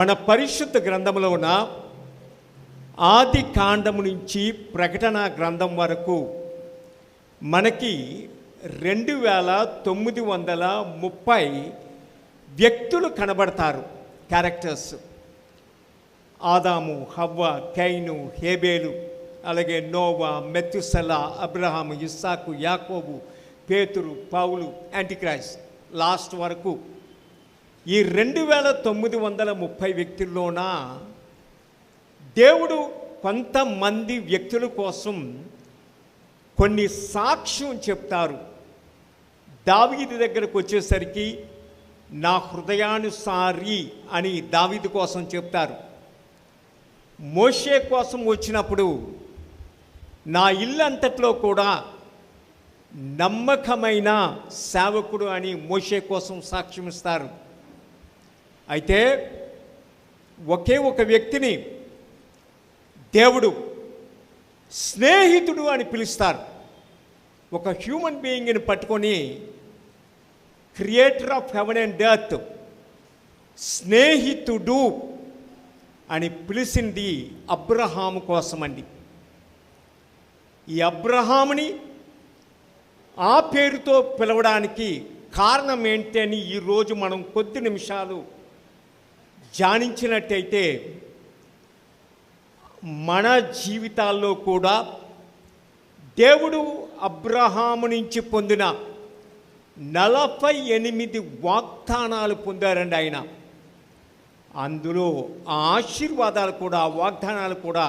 మన పరిశుద్ధ గ్రంథంలోన ఆది కాండము నుంచి ప్రకటన గ్రంథం వరకు మనకి రెండు వేల తొమ్మిది వందల ముప్పై వ్యక్తులు కనబడతారు క్యారెక్టర్స్ ఆదాము హవ్వ కైను హేబేలు అలాగే నోవా మెత్యుసల అబ్రహాము ఇస్సాకు యాకోబు పేతురు పౌలు యాంటీక్రైస్ట్. లాస్ట్ వరకు ఈ రెండు వేల తొమ్మిది వందల ముప్పై వ్యక్తుల్లోన దేవుడు కొంతమంది వ్యక్తుల కోసం కొన్ని సాక్ష్యం చెప్తారు. దావీది దగ్గరకు వచ్చేసరికి నా హృదయానుసారి అని దావీది కోసం చెప్తారు. మోషే కోసం వచ్చినప్పుడు నా ఇల్లు అంతట్లో కూడా నమ్మకమైన సేవకుడు అని మోషే కోసం సాక్ష్యం ఇస్తారు. అయితే ఒకే ఒక వ్యక్తిని దేవుడు స్నేహితుడు అని పిలుస్తారు. ఒక హ్యూమన్ బీయింగ్ని పట్టుకొని creator of heaven and death స్నేహితుడు అని పిలిచింది అబ్రహాము కోసమండి. ఈ అబ్రహాముని ఆ పేరుతో పిలవడానికి కారణం ఏంటి అని ఈరోజు మనం కొద్ది నిమిషాలు ధ్యానించినట్టయితే మన జీవితాల్లో కూడా దేవుడు అబ్రహాము నుంచి పొందిన నలభై ఎనిమిది వాగ్దానాలు పొందారండి ఆయన. అందులో ఆ ఆశీర్వాదాలు కూడా వాగ్దానాలు కూడా